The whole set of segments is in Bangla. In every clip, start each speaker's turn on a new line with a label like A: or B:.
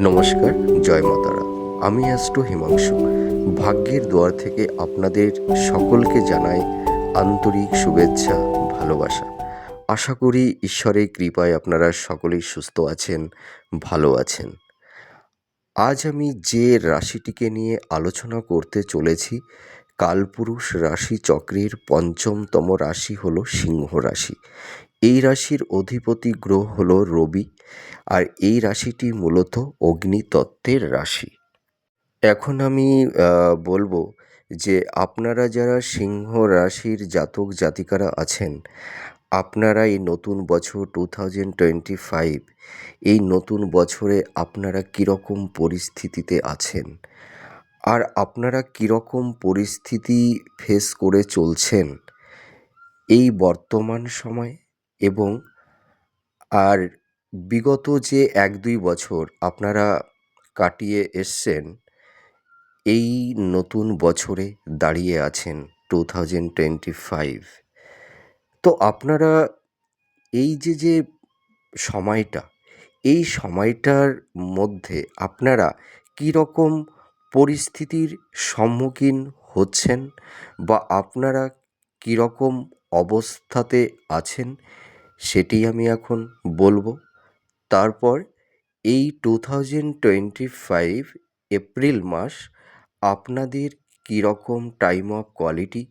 A: নমস্কার, জয় মাতারা আমি অ্যাস্ট্রো হিমাংশু। ভাগ্যের দুয়ার থেকে আপনাদের সকলকে জানাই আন্তরিক শুভেচ্ছা, ভালোবাসা। আশা করি ঈশ্বরের কৃপায় আপনারা সকলেই সুস্থ আছেন, ভালো আছেন। আজ আমি যে রাশিটিকে নিয়ে আলোচনা করতে চলেছি, কালপুরুষ রাশি চক্রের পঞ্চমতম রাশি হলো সিংহ রাশি। এই রাশির অধিপতি গ্রহ হলো রবি। আর এই রাশিটি মূলত অগ্নিতত্ত্বের রাশি। এখন আমি বলব যে আপনারা যারা সিংহ রাশির জাতক জাতিকারা আছেন, আপনারা এই নতুন বছর টু থাউজেন্ড টোয়েন্টি ফাইভ, এই নতুন বছরে আপনারা কীরকম পরিস্থিতিতে আছেন? আর আপনারা কীরকম পরিস্থিতি ফেস করে চলছেন এই বর্তমান সময়? এবং আর বিগত যে এক দুই বছর আপনারা কাটিয়ে এসছেন, এই নতুন বছরে দাঁড়িয়ে আছেন টু থাউজেন্ড টোয়েন্টি ফাইভ তো আপনারা এই যে যে সময়টা, এই সময়টার মধ্যে আপনারা কীরকম পরিস্থিতির সম্মুখীন হচ্ছেন বা আপনারা কীরকম অবস্থাতে আছেন, সেটি আমি এখন বলব। তারপর এই two thousand twenty five April মাস আপনাদের কীরকম টাইম অফ কোয়ালিটি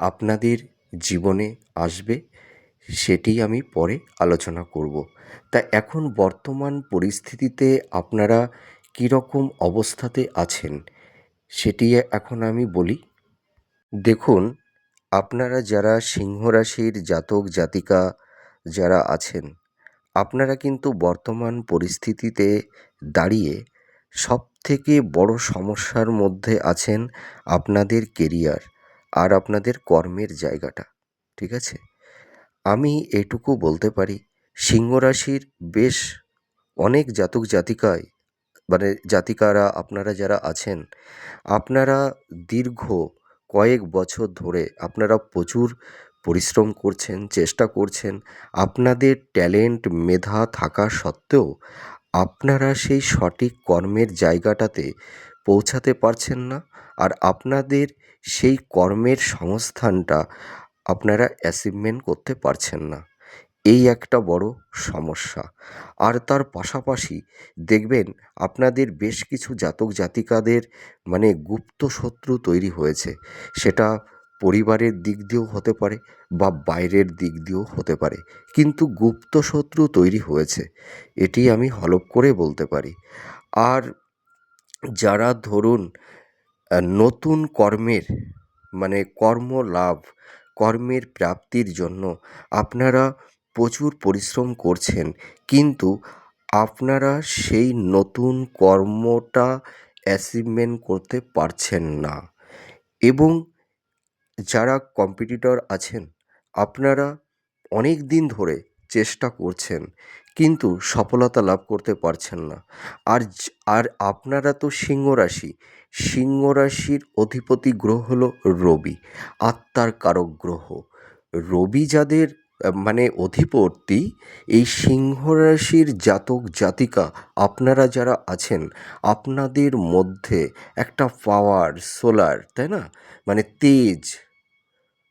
A: আপনাদের জীবনে আসবে সেটি আমি পরে আলোচনা করব। তা এখন বর্তমান পরিস্থিতিতে আপনারা কীরকম অবস্থাতে আছেন সেটি এখন আমি বলি। দেখুন, আপনারা যারা সিংহ রাশির জাতক জাতিকা যারা আছেন আপনারা কিন্তু বর্তমান পরিস্থিতিতে দাঁড়িয়ে সব থেকে বড় সমস্যার মধ্যে আছেন আপনাদের কেরিয়ার আর আপনাদের কর্মের জায়গাটা, ঠিক আছে? আমি এটুকু বলতে পারি, সিংহ রাশির বেশ অনেক জাতক জাতিকায় মানে জাতিকারা আপনারা যারা আছেন, আপনারা দীর্ঘ কয়েক বছর ধরে, আপনারা প্রচুর পরিশ্রম করছেন, চেষ্টা করছেন, আপনাদের ট্যালেন্ট মেধা থাকা সত্ত্বেও আপনারা সেই সঠিক কর্মের জায়গাটাতে পৌঁছাতে পারছেন না। আর আপনাদের সেই কর্মের সংস্থানটা আপনারা অ্যাচিভমেন্ট করতে পারছেন না। এই একটা বড় সমস্যা। আর তার পাশাপাশি দেখবেন, আপনাদের বেশ কিছু জাতক জাতিকাদের মানে গুপ্ত শত্রু তৈরি হয়েছে। সেটা পরিবারের দিক দিয়েও হতে পারে বা বাইরের দিক দিয়েও হতে পারে। কিন্তু গুপ্ত শত্রু তৈরি হয়েছে, এটি আমি হলপ করে বলতে পারি। আর যারা ধরুন নতুন কর্মের মানে কর্ম লাভ, কর্মের প্রাপ্তির জন্য আপনারা প্রচুর পরিশ্রম করছেন, কিন্তু আপনারা সেই নতুন কর্মটা অ্যাচিভমেন্ট করতে পারছেন না। এবং যারা কম্পিটিটর আছেন, আপনারা অনেক দিন ধরে চেষ্টা করছেন, কিন্তু সফলতা লাভ করতে পারছেন না। আর আর আপনারা তো সিংহ রাশি, সিংহ রাশির অধিপতি গ্রহ হলো রবি, আত্মার কারক গ্রহ। রবি যাদের মানে অধিপতি, এই সিংহ রাশির জাতক জাতিকা আপনারা যারা আছেন, আপনাদের মধ্যে একটা পাওয়ার সোলার তাই না? মানে তেজ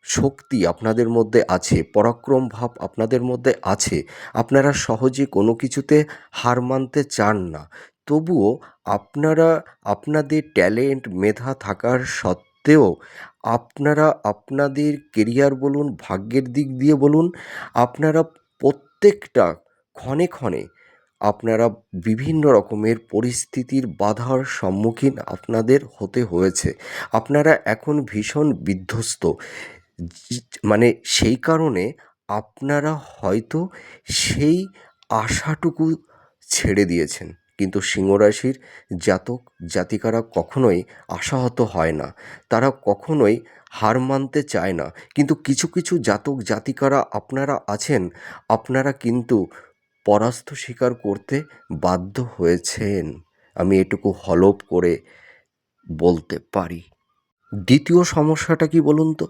A: শক্তি আপনাদের মধ্যে আছে, পরাক্রম ভাব আপনাদের মধ্যে আছে, আপনারা সহজে কোনো কিছুতে হার মানতে চান না। তবুও আপনারা, আপনাদের ট্যালেন্ট, মেধা থাকার সত্ত্বেও আপনারা আপনাদের কেরিয়ার বলুন, ভাগ্যের দিক দিয়ে বলুন, আপনারা প্রত্যেকটা ক্ষণে ক্ষণে আপনারা বিভিন্ন রকমের পরিস্থিতির বাধার সম্মুখীন আপনাদের হতে হয়েছে। আপনারা এখন ভীষণ বিধ্বস্ত। মানে সেই কারণে আপনারা হয়তো সেই আশাটুকু ছেড়ে দিয়েছেন। কিন্তু সিংহরাশির জাতক জাতিকারা কখনোই আশাহত হয় না। তারা কখনোই হার মানতে চায় না। কিন্তু কিছু কিছু জাতক জাতিকারা আপনারা আছেন, আপনারা কিন্তু পরাস্ত স্বীকার করতে বাধ্য হয়েছেন। আমি এটুকু হলপ করে বলতে পারি। দ্বিতীয় সমস্যাটা কি বলুন তো?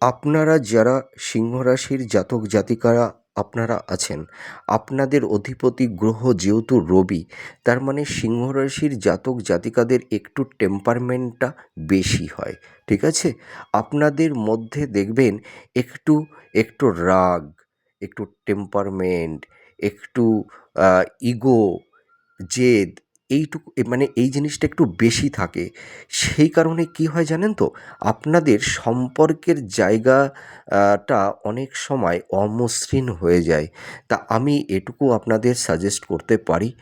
A: আপনারা যারা সিংহ রাশির জাতক জাতিকারা আপনারা আছেন, আপনাদের অধিপতি গ্রহ যেহেতু রবি, তার মানে সিংহ রাশির জাতক জাতিকাদের একটু টেম্পারমেন্টটা বেশি হয়, ঠিক আছে? আপনাদের মধ্যে দেখবেন একটু একটু রাগ, একটু টেম্পারমেন্ট একটু ইগো জেদ এইটুকু মানে এই জিনিসটা একটু বেশি থাকে। সেই কারণে কি হয় জানেন তো? আপনাদের সম্পর্কের জায়গাটা অনেক সময় অমসৃণ হয়ে যায়। তা আমি এটুকু আপনাদের সাজেস্ট করতে পারি।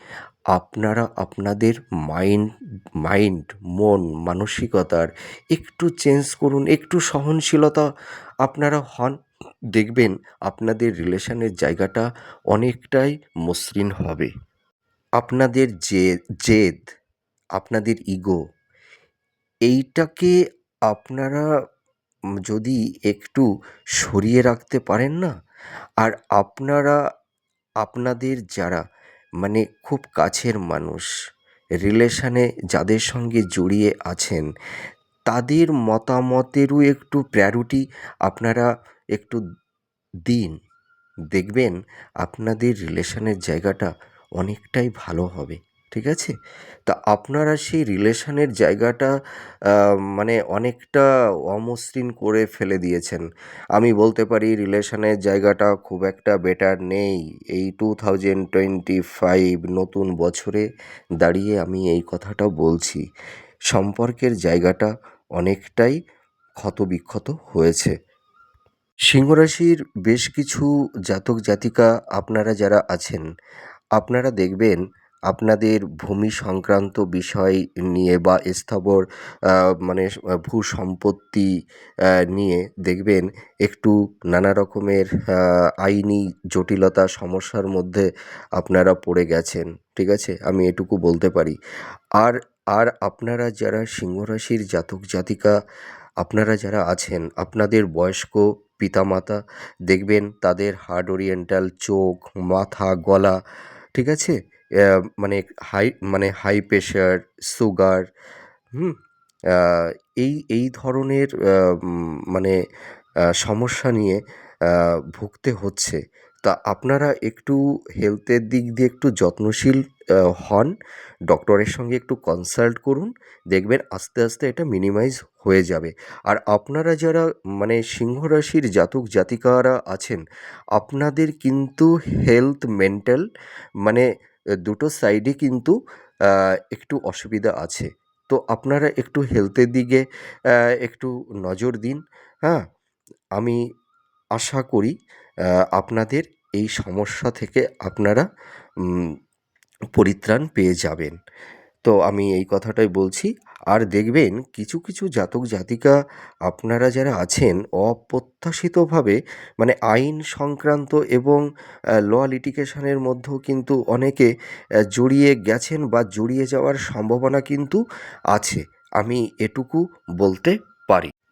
A: আপনারা আপনাদের মাইন্ড মাইন্ড মন, মানসিকতার একটু চেঞ্জ করুন, একটু সহনশীলতা আপনারা হন। দেখবেন আপনাদের রিলেশনের জায়গাটা অনেকটাই মসৃণ হবে। আপনাদের যে, জেদ, আপনাদের ইগো এইটাকে আপনারা যদি একটু সরিয়ে রাখতে পারেন না, আর আপনারা, আপনাদের যারা মানে খুব কাছের মানুষ রিলেশানে যাদের সঙ্গে জড়িয়ে আছেন, তাদের মতামতেরও একটু প্রায়োরিটি আপনারা একটু দিন, দেখবেন আপনাদের রিলেশনের জায়গাটা অনেকটাই ভালো হবে, ঠিক আছে? তা আপনারা সেই রিলেশনের জায়গাটা মানে অনেকটা অমসৃণ করে ফেলে দিয়েছেন। আমি বলতে পারি রিলেশনের জায়গাটা খুব একটা বেটার নেই। এই টু থাউজেন্ড টোয়েন্টি ফাইভ নতুন বছরে দাঁড়িয়ে আমি এই কথাটা বলছি। সম্পর্কের জায়গাটা অনেকটাই ক্ষতবিক্ষত হয়েছে। সিংহরাশির বেশ কিছু জাতক জাতিকা আপনারা যারা আছেন আপনারা দেখবেন আপনাদের ভূমি সংক্রান্ত বিষয় নিয়ে বা স্থাবর মানে ভূ সম্পত্তি নিয়ে দেখবেন একটু নানা রকমের আইনি জটিলতা, সমস্যার মধ্যে আপনারা পড়ে গেছেন, ঠিক আছে? আমি এটুকু বলতে পারি। আর আর আপনারা যারা সিংহরাশির জাতক জাতিকা, আপনারা যারা আছেন, আপনাদের বয়স্ক পিতামাতা, দেখবেন তাদের হার্ড ওরিয়েন্টাল চোখ, মাথা, গলা ঠিক আছে? মানে হাই মানে হাই প্রেশার সুগার হুম? এই এই ধরনের মানে সমস্যা নিয়ে ভুগতে হচ্ছে। তা আপনারা একটু হেলথের দিক দিয়ে একটু যত্নশীল হন। ডক্টরের সঙ্গে একটু কনসাল্ট করুন। দেখবেন আস্তে আস্তে এটা মিনিমাইজ হয়ে যাবে। আর আপনারা যারা মানে সিংহ রাশির জাতক জাতিকারা আছেন, আপনাদের কিন্তু হেলথ মেন্টাল মানে দুটো সাইডে কিন্তু একটু অসুবিধা আছে। তো আপনারা একটু হেলথের দিকে একটু নজর দিন। হ্যাঁ? আমি আশা করি আপনাদের এই সমস্যা থেকে আপনারা পরিত্রাণ পেয়ে যাবেন। তো আমি এই কথাটাই বলছি, আর দেখবেন কিছু কিছু জাতক, জাতিকা আপনারা যারা আছেন, অপ্রত্যাশিতভাবে মানে আইন সংক্রান্ত এবং ল লিটিগেশনের মধ্যেও কিন্তু অনেকে জড়িয়ে গেছেন বা জড়িয়ে যাওয়ার সম্ভাবনা কিন্তু আছে। আমি এটুকু বলতে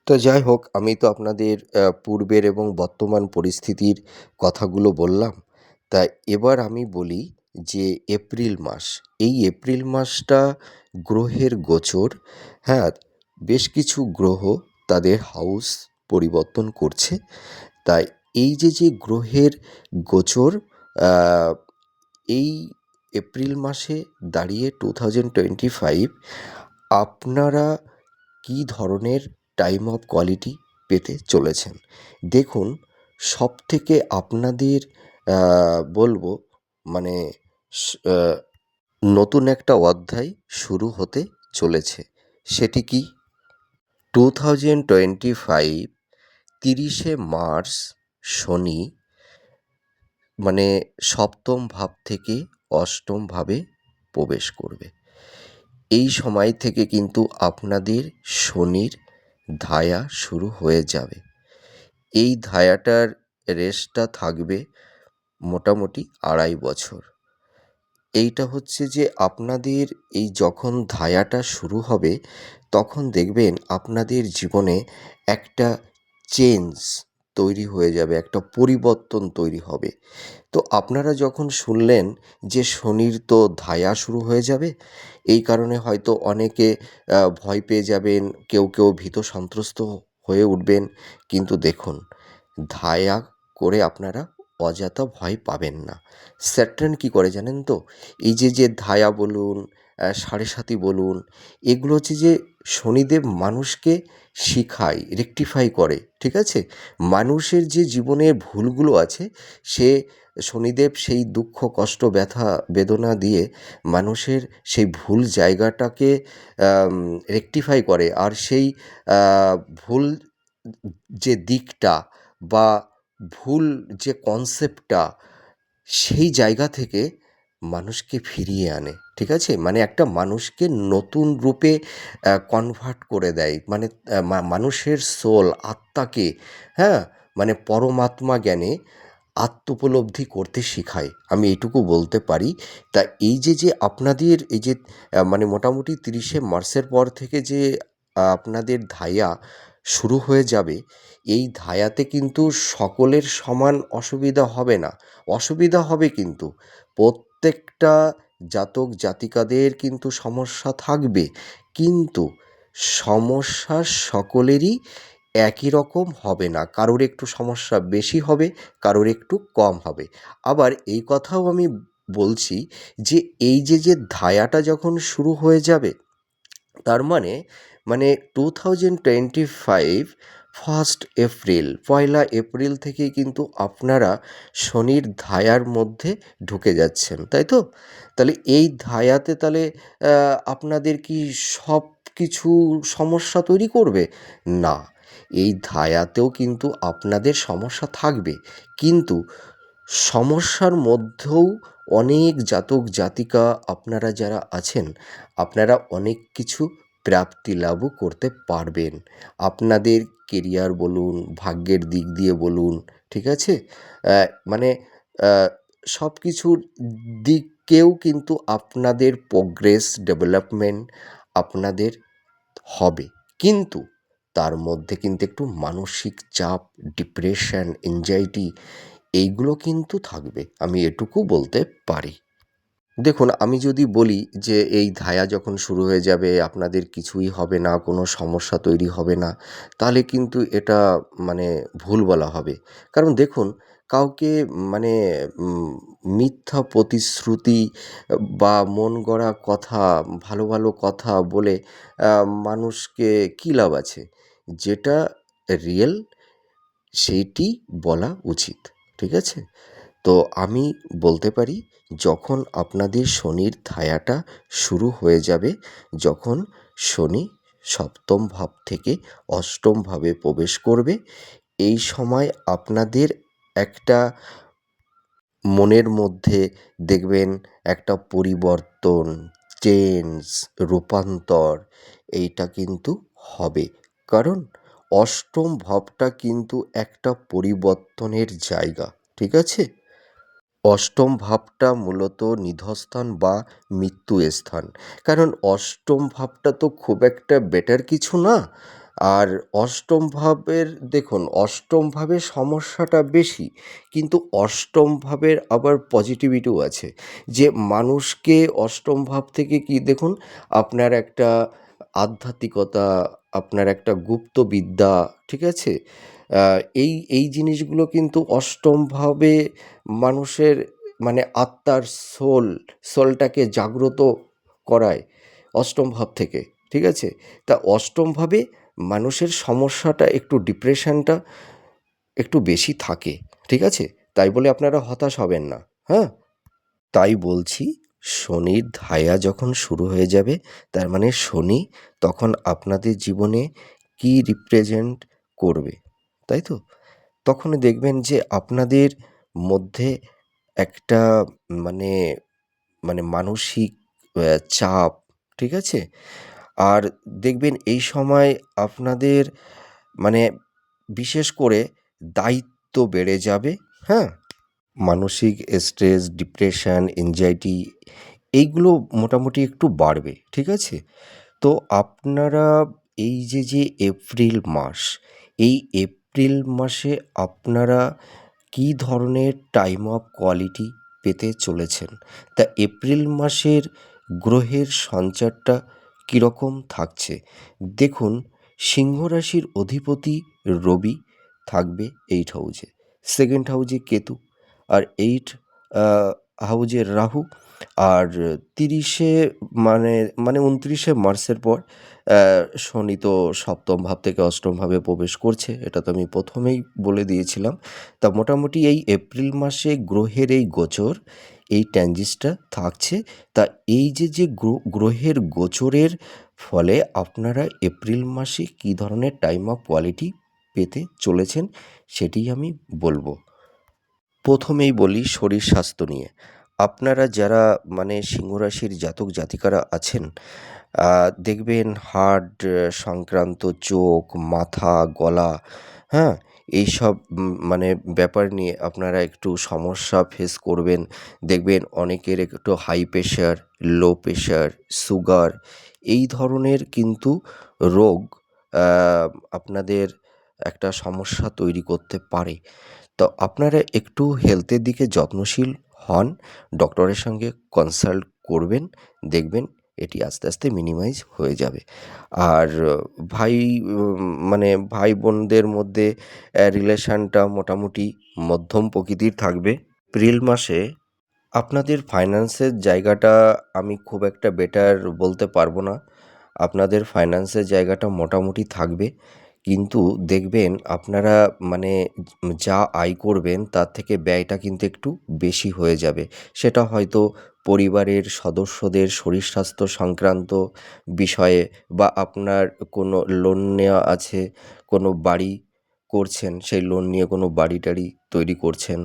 A: তো যাই হোক, আমি তো আপনাদের পূর্বের এবং বর্তমান পরিস্থিতির কথাগুলো বললাম। তা এবার আমি বলি যে এপ্রিল মাস, এই এপ্রিল মাসটা গ্রহের গোচর। হ্যাঁ বেশ কিছু গ্রহ তাদের হাউস পরিবর্তন করছে। তাই এই যে যে গ্রহের গোচর এই এপ্রিল মাসে দাঁড়িয়ে টু থাউজেন্ড টোয়েন্টি ফাইভ আপনারা কী ধরনের টাইম অফ কোয়ালিটি পেতে চলেছেন। দেখুন সব থেকে আপনাদের বলব মানে নতুন একটা অধ্যায় শুরু হতে চলেছে। সেটি কি? টু থাউজেন্ড টোয়েন্টি ফাইভ তিরিশে মার্চ, শনি মানে সপ্তম ভাব থেকে অষ্টম ভাবে প্রবেশ করবে। এই সময় থেকে কিন্তু আপনাদের শনির ধায়া শুরু হয়ে যাবে। এই ধায়াটার রেসটা থাকবে মোটামুটি আড়াই বছর। এইটা হচ্ছে যে আপনাদের এই যখন ধায়াটা শুরু হবে, তখন দেখবেন আপনাদের জীবনে একটা চেঞ্জ তৈরি হয়ে যাবে, একটা পরিবর্তন তৈরি হবে। তো আপনারা যখন শুনলেন যে শনির তো ধায়া শুরু হয়ে যাবে, এই কারণে হয়তো অনেকে ভয় পেয়ে যাবেন, কেউ কেউ ভীত সন্ত্রস্ত হয়ে উঠবেন। কিন্তু দেখুন, ধায়া করে আপনারা অযথা ভয় পাবেন না। স্যাটার্ন কী করে জানেন তো? এই যে যে ধায়া বলুন সাড়ে সাতি বলুন, এগুলো হচ্ছে যে শনিদেব মানুষকে শিখায় রেকটিফাই করে, ঠিক আছে? মানুষের যে জীবনের ভুলগুলো আছে, সে শনিদেব সেই দুঃখ, কষ্ট, ব্যথা, বেদনা দিয়ে মানুষের সেই ভুল জায়গাটাকে রেকটিফাই করে। আর সেই ভুল যে দিকটা বা ভুল যে কনসেপ্টটা সেই জায়গা থেকে মানুষকে ফিরিয়ে আনে। ঠিক আছে? মানে একটা মানুষকে নতুন রূপে কনভার্ট করে দেয়। মানে মানুষের সোল আত্মাকে হ্যাঁ? মানে পরমাত্মা জ্ঞানে আত্মোপলব্ধি করতে শেখায়। আমি এটুকু বলতে পারি। তা এই যে যে আপনাদের এই যে মানে মোটামুটি তিরিশে মার্চের পর থেকে যে আপনাদের ধায়া শুরু হয়ে যাবে, এই ধায়াতে কিন্তু সকলের সমান অসুবিধা হবে না। অসুবিধা হবে কিন্তু। প্রত্যেকটা জাতক জাতিকাদের কিন্তু সমস্যা থাকবে। কিন্তু সমস্যা সকলেরই একই রকম হবে না। কারোর একটু সমস্যা বেশি হবে, কারোর একটু কম হবে। আবার এই কথাও আমি বলছি যে, এই যে যে ধায়াটা যখন শুরু হয়ে যাবে, তার মানে মানে two thousand twenty five first April, পয়লা এপ্রিল থেকেই কিন্তু আপনারা শনির ধায়ার মধ্যে ঢুকে যাচ্ছেন, তাই তো? তাহলে এই ধায়াতে তাহলে আপনাদের কি সব কিছু সমস্যা তৈরি করবে? না, এই ধায়াতেও কিন্তু আপনাদের সমস্যা থাকবে। কিন্তু সমস্যার মধ্যেও অনেক জাতক জাতিকা আপনারা যারা আছেন, আপনারা অনেক কিছু প্রাপ্তি লাভও করতে পারবেন। আপনাদের কেরিয়ার বলুন, ভাগ্যের দিক দিয়ে বলুন, ঠিক আছে? মানে সব কিছুর দিকেও কিন্তু আপনাদের প্রোগ্রেস ডেভেলপমেন্ট আপনাদের হবে। কিন্তু তার মধ্যে কিন্তু একটু মানসিক চাপ ডিপ্রেশন এনজাইটি এইগুলো কিন্তু থাকবে। আমি এটুকু বলতে পারি। দেখুন, আমি যদি বলি যে এই ধায়া যখন শুরু হয়ে যাবে, আপনাদের কিছুই হবে না, কোনো সমস্যা তৈরি হবে না, তাহলে কিন্তু এটা মানে ভুল বলা হবে। কারণ দেখুন, কাউকে মানে মিথ্যা প্রতিশ্রুতি বা মন গড়া কথা, ভালো ভালো কথা বলে মানুষকে কী লাভ আছে? যেটা রিয়েল, সেইটি বলা উচিত, ঠিক আছে? তো আমি বলতে পারি, যখন আপনাদের শনির ধায়াটা শুরু হয়ে যাবে, যখন শনি সপ্তম ভাব থেকে অষ্টম ভাবে প্রবেশ করবে, এই সময় আপনাদের একটা মনের মধ্যে দেখবেন একটা পরিবর্তন চেঞ্জ রূপান্তর, এইটা কিন্তু হবে। কারণ অষ্টম ভাবটা কিন্তু একটা পরিবর্তনের জায়গা, ঠিক আছে? অষ্টম ভাবটা মূলত নিধস্থান বা মৃত্যু স্থান। কারণ অষ্টম ভাবটা তো খুব একটা বেটার কিছু না। আর অষ্টম ভাবের, দেখুন, অষ্টম ভাবের সমস্যাটা বেশি, কিন্তু অষ্টম ভাবের আবার পজিটিভিটিও আছে। যে মানুষকে অষ্টম ভাব থেকে কি, দেখুন, আপনার একটা আধ্যাত্মিকতা, আপনার একটা গুপ্ত বিদ্যা ঠিক আছে? এই এই জিনিসগুলো কিন্তু অষ্টমভাবে মানুষের মানে আত্মার সোল সোলটাকে জাগ্রত করায় অষ্টম ভাব থেকে, ঠিক আছে? তা অষ্টমভাবে মানুষের সমস্যাটা একটু ডিপ্রেশনটা একটু বেশি থাকে, ঠিক আছে? তাই বলে আপনারা হতাশ হবেন না হ্যাঁ? তাই বলছি, শনির ধায়া যখন শুরু হয়ে যাবে, তার মানে শনি তখন আপনাদের জীবনে কি রিপ্রেজেন্ট করবে? তাই তো? তখন দেখবেন যে আপনাদের মধ্যে একটা মানে মানে মানসিক চাপ, ঠিক আছে? আর দেখবেন এই সময় আপনাদের মানে বিশেষ করে দায়িত্ব বেড়ে যাবে হ্যাঁ? মানসিক স্ট্রেস ডিপ্রেশন এনজাইটি এইগুলো মোটামুটি একটু বাড়বে, ঠিক আছে? তো আপনারা এই যে যে এপ্রিল মাস, এই এপ্রিল মাসে আপনারা কী ধরনের টাইম অফ কোয়ালিটি পেতে চলেছেন? তা এপ্রিল মাসের গ্রহের সঞ্চারটা কীরকম থাকছে? দেখুন, সিংহ রাশির অধিপতি রবি থাকবে এইট হাউজে সেকেন্ড হাউজে কেতু আর এইট হাউজে রাহু আর তিরিশে মানে মানে উনত্রিশে মার্চের পর শনি তো সপ্তম ভাব থেকে অষ্টম ভাবে প্রবেশ করছে, এটা তো আমি প্রথমেই বলে দিয়েছিলাম। তা মোটামুটি এই এপ্রিল মাসে গ্রহের এই গোচর, এই ট্যাঞ্জিসটা থাকছে। তা এই যে যে গ্রহের গোচরের ফলে আপনারা এপ্রিল মাসে কী ধরনের টাইম অফ কোয়ালিটি পেতে চলেছেন, সেটি আমি বলব। প্রথমেই বলি শরীর স্বাস্থ্য নিয়ে। আপনারা যারা মানে সিংহরাশির জাতক জাতিকারা আছেন দেখবেন হার্ট সংক্রান্ত চোখ, মাথা, গলা হ্যাঁ? এইসব মানে ব্যাপার নিয়ে আপনারা একটু সমস্যা ফেস করবেন। দেখবেন অনেকের একটু high pressure low pressure sugar এই ধরনের কিন্তু রোগ আপনাদের একটা সমস্যা তৈরি করতে পারে। তো আপনারা একটু হেলথের দিকে যত্নশীল হন, ডক্টরের সঙ্গে কনসাল্ট করবেন, দেখবেন এটি আস্তে আস্তে মিনিমাইজ হয়ে যাবে। আর ভাই মানে ভাই বোনদের মধ্যে রিলেশানটা মোটামুটি মধ্যম প্রকৃতির থাকবে। এপ্রিল মাসে আপনাদের ফাইন্যান্সের জায়গাটা আমি খুব একটা বেটার বলতে পারব না। আপনাদের ফাইন্যান্সের জায়গাটা মোটামুটি থাকবে। কিন্তু দেখবেন আপনারা মানে যা আয় করবেন তার থেকে ব্যয়টা কিন্তু একটু বেশি হয়ে যাবে। সেটা হয়তো পরিবারের সদস্যদের শরীর স্বাস্থ্য সংক্রান্ত বিষয়ে বা আপনার কোনো লোন নেওয়া আছে, কোনো বাড়ি করছেন, সেই লোন নিয়ে কোনো বাড়ি টাড়ি তৈরি করছেন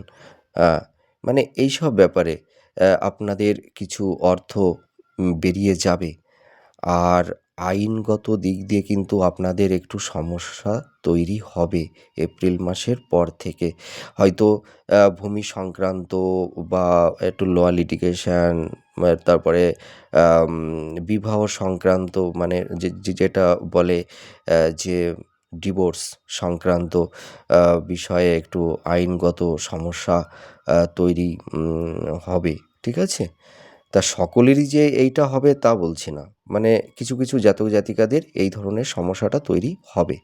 A: মানে এইসব ব্যাপারে আপনাদের কিছু অর্থ বেরিয়ে যাবে। আর আইনগত দিক দিয়ে কিন্তু আপনাদের একটু সমস্যা তৈরি হবে এপ্রিল মাসের পর থেকে। হয়তো ভূমি সংক্রান্ত বা একটু ল লিটিগেশন তারপরে বিবাহ সংক্রান্ত মানে যে যেটা বলে যে ডিভোর্স সংক্রান্ত বিষয়ে একটু আইনগত সমস্যা তৈরি হবে, ঠিক আছে? তা সকলেরই যে এইটা হবে তা বলছি না। মানে কিছু কিছু জাতক জাতিকাদের এই ধরনের সমস্যাটা তৈরি হবে।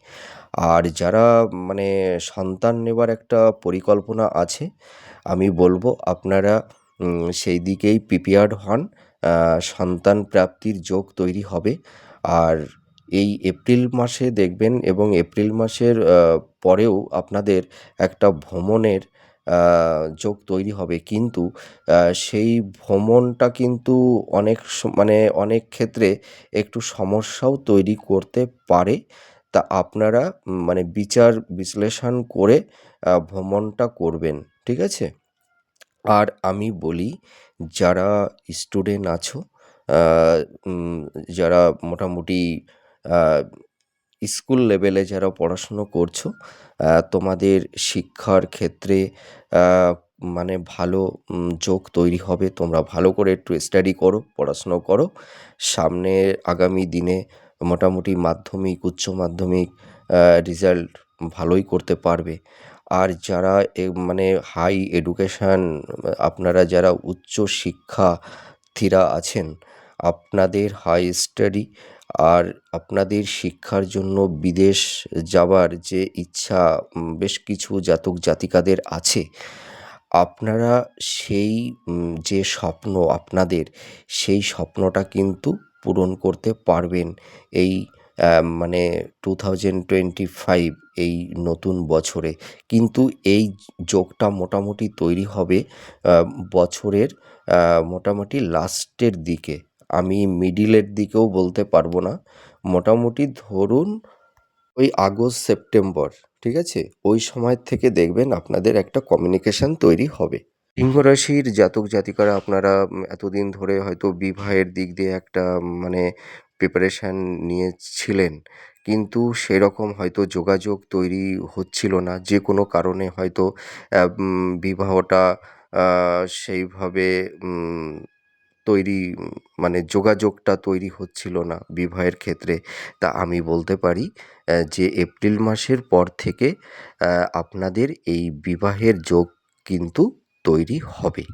A: আর যারা মানে সন্তান নেবার একটা পরিকল্পনা আছে, আমি বলব আপনারা সেই দিকেই প্রিপেয়ার্ড হন। সন্তান প্রাপ্তির যোগ তৈরি হবে। আর এই এপ্রিল মাসে দেখবেন এবং এপ্রিল মাসের পরেও আপনাদের একটা ভ্রমণের যোগ তৈরি হবে। কিন্তু সেই ভ্রমণটা কিন্তু অনেক মানে অনেক ক্ষেত্রে একটু সমস্যাও তৈরি করতে পারে। তা আপনারা মানে বিচার বিশ্লেষণ করে ভ্রমণটা করবেন, ঠিক আছে? আর আমি বলি, যারা স্টুডেন্ট আছো যারা মোটামুটি স্কুল লেভেলে যারা পড়াশুনো করছ তোমাদের শিক্ষার ক্ষেত্রে মানে ভালো যোগ তৈরি হবে। তোমরা ভালো করে একটু স্টাডি করো পড়াশুনো করো। সামনে আগামী দিনে মোটামুটি মাধ্যমিক, উচ্চ মাধ্যমিক রেজাল্ট ভালোই করতে পারবে। আর যারা মানে হাই এডুকেশান আপনারা যারা উচ্চ শিক্ষার্থীরা আছেন, আপনাদের হাই স্টাডি আর আপনাদের শিক্ষার জন্য বিদেশ যাওয়ার যে ইচ্ছা বেশ কিছু জাতক জাতিকাদের আছে। আপনারা সেই যে স্বপ্ন আপনাদের, সেই স্বপ্নটা কিন্তু পূরণ করতে পারবেন এই মানে টু থাউজেন্ড টোয়েন্টি ফাইভ এই নতুন বছরে। কিন্তু এই যোগটা মোটামুটি তৈরি হবে বছরের মোটামুটি লাস্টের দিকে। আমি মিডিলের দিকেও বলতে পারব না। মোটামুটি ধরুন ওই আগস্ট, সেপ্টেম্বর, ঠিক আছে? ওই সময় থেকে দেখবেন আপনাদের একটা কমিউনিকেশান তৈরি হবে। সিংহ রাশির জাতক জাতিকারা আপনারা এতদিন ধরে হয়তো বিবাহের দিক দিয়ে একটা মানে প্রিপারেশান নিয়েছিলেন। কিন্তু সেরকম হয়তো যোগাযোগ তৈরি হচ্ছিল না। যে কোনো কারণে হয়তো বিবাহটা সেইভাবে তৈরি মানে যোগাযোগটা তৈরি হচ্ছিল না বিবাহের ক্ষেত্রে। তা আমি বলতে পারি যে এপ্রিল মাসের পর থেকে আপনাদের এই বিবাহের যোগ কিন্তু তৈরি হবে।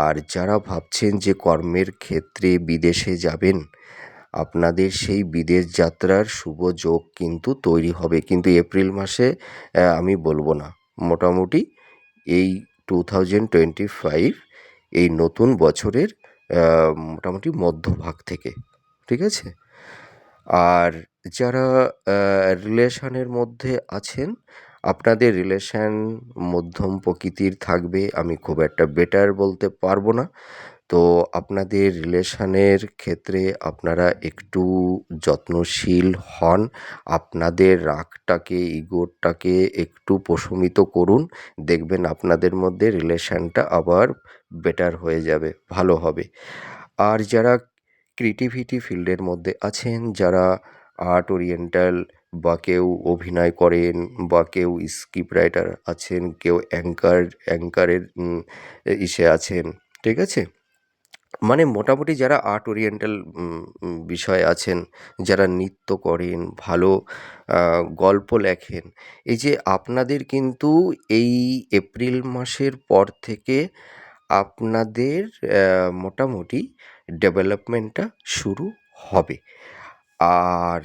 A: আর যারা ভাবছেন যে কর্মের ক্ষেত্রে বিদেশে যাবেন, আপনাদের সেই বিদেশ যাত্রার শুভ যোগ কিন্তু তৈরি হবে। কিন্তু এপ্রিল মাসে আমি বলব না। মোটামুটি এই টু থাউজেন্ড টোয়েন্টি ফাইভ এই নতুন বছরের মোটামুটি মধ্যভাগ থেকে, ঠিক আছে? আর যারা রিলেশানের মধ্যে আছেন, আপনাদের রিলেশান মধ্যম প্রকৃতির থাকবে, আমি খুব একটা বেটার বলতে পারব না। তো আপনাদের রিলেশনের ক্ষেত্রে আপনারা একটু যত্নশীল হন। আপনাদের রাগটাকে, ইগোটাকে একটু প্রশমিত করুন। দেখবেন আপনাদের মধ্যে রিলেশানটা আবার বেটার হয়ে যাবে, ভালো হবে। আর যারা ক্রিয়েটিভিটি ফিল্ডের মধ্যে আছেন, যারা আর্ট ওরিয়েন্টাল বা কেউ অভিনয় করেন বা কেউ স্ক্রিপ্ট রাইটার আছেন, কেউ অ্যাঙ্কার, অ্যাঙ্কারের ইসে আছেন, ঠিক আছে? মানে মোটামুটি যারা আর্ট ওরিয়েন্টাল বিষয়ে আছেন, যারা নৃত্য করেন, ভালো গল্প লেখেন, এই যে আপনাদের কিন্তু এই এপ্রিল মাসের পর থেকে আপনাদের মোটামুটি ডেভেলপমেন্টটা শুরু হবে। আর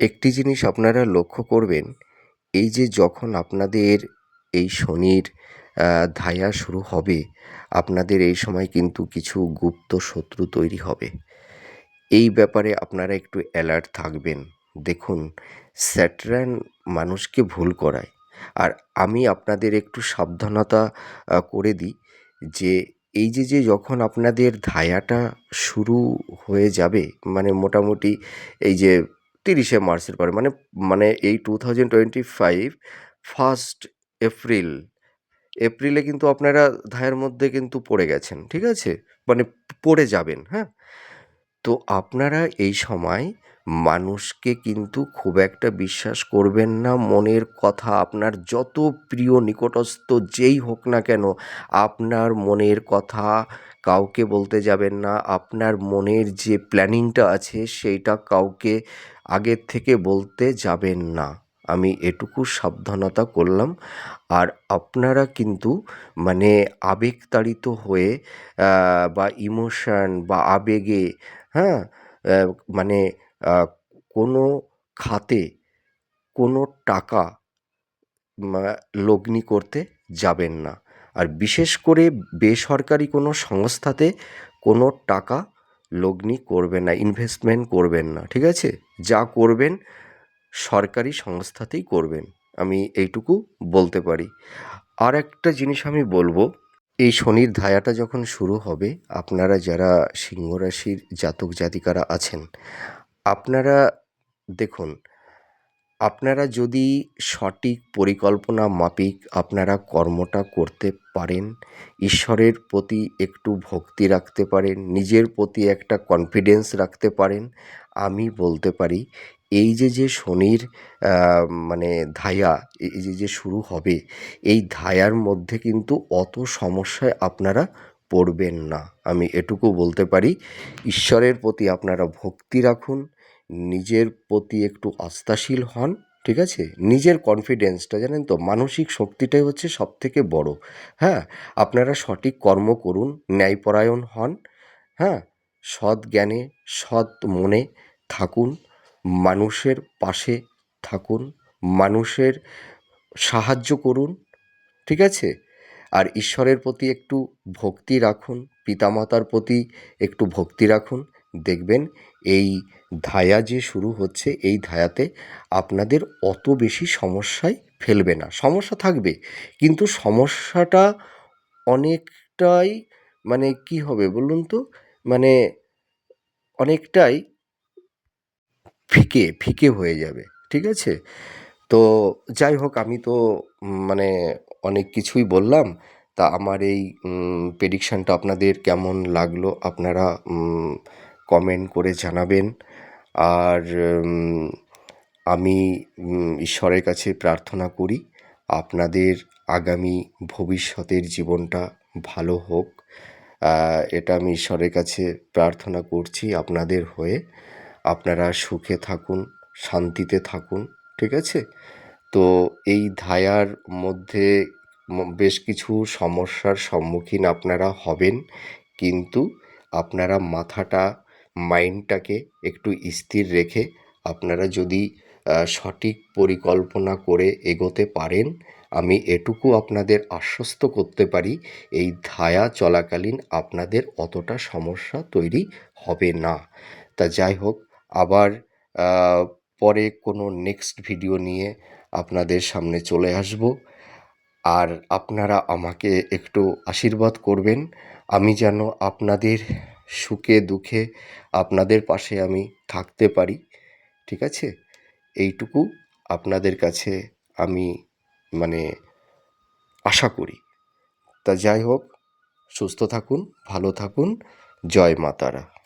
A: একটি জিনিস আপনারা লক্ষ্য করবেন, এই যে যখন আপনাদের এই শনির ধায়া শুরু হবে। আপনাদের এই সময় কিন্তু কিছু গুপ্ত শত্রু তৈরি হবে। এই ব্যাপারে আপনারা একটু অ্যালার্ট থাকবেন। দেখুন, স্যাটার্ন মানুষকে ভুল করায়। আর আমি আপনাদের একটু সাবধানতা করে দিই যে, এই যে যে, যখন আপনাদের ধায়াটা শুরু হয়ে যাবে মানে মোটামুটি এই যে, তিরিশে মার্চের পরে মানে মানে এই two thousand twenty five first April এপ্রিলে কিন্তু আপনারা ধায়ের মধ্যে কিন্তু পড়ে গেছেন, ঠিক আছে? মানে পড়ে যাবেন হ্যাঁ? তো আপনারা এই সময় মানুষকে কিন্তু খুব একটা বিশ্বাস করবেন না, মনের কথা, আপনার যত প্রিয় নিকটস্থ যেই হোক না কেন, আপনার মনের কথা কাউকে বলতে যাবেন না, আপনার মনের যে প্ল্যানিংটা আছে, সেইটা কাউকে আগের থেকে বলতে যাবেন না। আমি এটুকু সাবধানতা করলাম। আর আপনারা কিন্তু মানে আবেগতাড়িত হয়ে বা ইমোশন বা আবেগে হ্যাঁ মানে কোনো খাতে কোনো টাকা লগ্নি করতে যাবেন না। আর বিশেষ করে বেসরকারি কোনো সংস্থাতে কোনো টাকা লগ্নি করবেন না, ইনভেস্টমেন্ট করবেন না, ঠিক আছে? যা করবেন সরকারি সংস্থাতেই করবেন। আমি এইটুকু বলতে পারি। আর একটা জিনিস আমি বলব, এই শনির ধায়াটা যখন শুরু হবে, আপনারা যারা সিংহ রাশির জাতক জাতিকারা আছেন, আপনারা দেখুন, আপনারা যদি সঠিক পরিকল্পনা মাফিক আপনারা কর্মটা করতে পারেন, ঈশ্বরের প্রতি একটু ভক্তি রাখতে পারেন, নিজের প্রতি একটা কনফিডেন্স রাখতে পারেন, আমি বলতে পারি এই যে যে শনির মানে ধায়া, এই যে যে শুরু হবে, এই ধায়ার মধ্যে কিন্তু অত সমস্যায় আপনারা পড়বেন না। আমি এটুকু বলতে পারি, ঈশ্বরের প্রতি আপনারা ভক্তি রাখুন, নিজের প্রতি একটু আস্থাশীল হন, ঠিক আছে? নিজের কনফিডেন্সটা জানেন তো? মানসিক শক্তিটাই হচ্ছে সব থেকে বড়। হ্যাঁ? আপনারা সঠিক কর্ম করুন, ন্যায়পরায়ণ হন হ্যাঁ? সৎ জ্ঞানে, সৎ মনে থাকুন। মানুষের পাশে থাকুন, মানুষের সাহায্য করুন, ঠিক আছে? আর ঈশ্বরের প্রতি একটু ভক্তি রাখুন, পিতামাতার প্রতি একটু ভক্তি রাখুন। দেখবেন এই ধায়া যে শুরু হচ্ছে, এই ধায়াতে আপনাদের অত বেশি সমস্যায় ফেলবে না। সমস্যা থাকবে, কিন্তু সমস্যাটা অনেকটাই মানে কি হবে বলুন তো? মানে অনেকটাই ফিকে ফিকে হয়ে যাবে, ঠিক আছে? তো যাই হোক, আমি তো মানে অনেক কিছুই বললাম। তা আমার এই প্রেডিকশানটা আপনাদের কেমন লাগল আপনারা কমেন্ট করে জানাবেন। আর আমি ঈশ্বরের কাছে প্রার্থনা করি আপনাদের আগামী ভবিষ্যতের জীবনটা ভালো হোক। এটা আমি ঈশ্বরের কাছে প্রার্থনা করছি আপনাদের হয়ে। আপনারা সুখে থাকুন, শান্তিতে থাকুন, ঠিক আছে? তো এই ধায়ার মধ্যে বেশ কিছু সমস্যার সম্মুখীন আপনারা হবেন, কিন্তু আপনারা মাথাটা, মাইন্ডটাকে একটু স্থির রেখে আপনারা যদি সঠিক পরিকল্পনা করে এগোতে পারেন, আমি এটুকু আপনাদের আশ্বস্ত করতে পারি, এই ধায়া চলাকালীন আপনাদের অতটা সমস্যা তৈরি হবে না। তা যাই হোক আবার পরে কোনো নেক্সট ভিডিও নিয়ে আপনাদের সামনে চলে আসব। আর আপনারা আমাকে একটু আশীর্বাদ করবেন। আমি যেন আপনাদের সুখে, দুঃখে আপনাদের পাশে আমি থাকতে পারি। ঠিক আছে? এইটুকু আপনাদের কাছে আমি মানে আশা করি। তা যাই হোক, সুস্থ থাকুন, ভালো থাকুন। জয় মা তারা।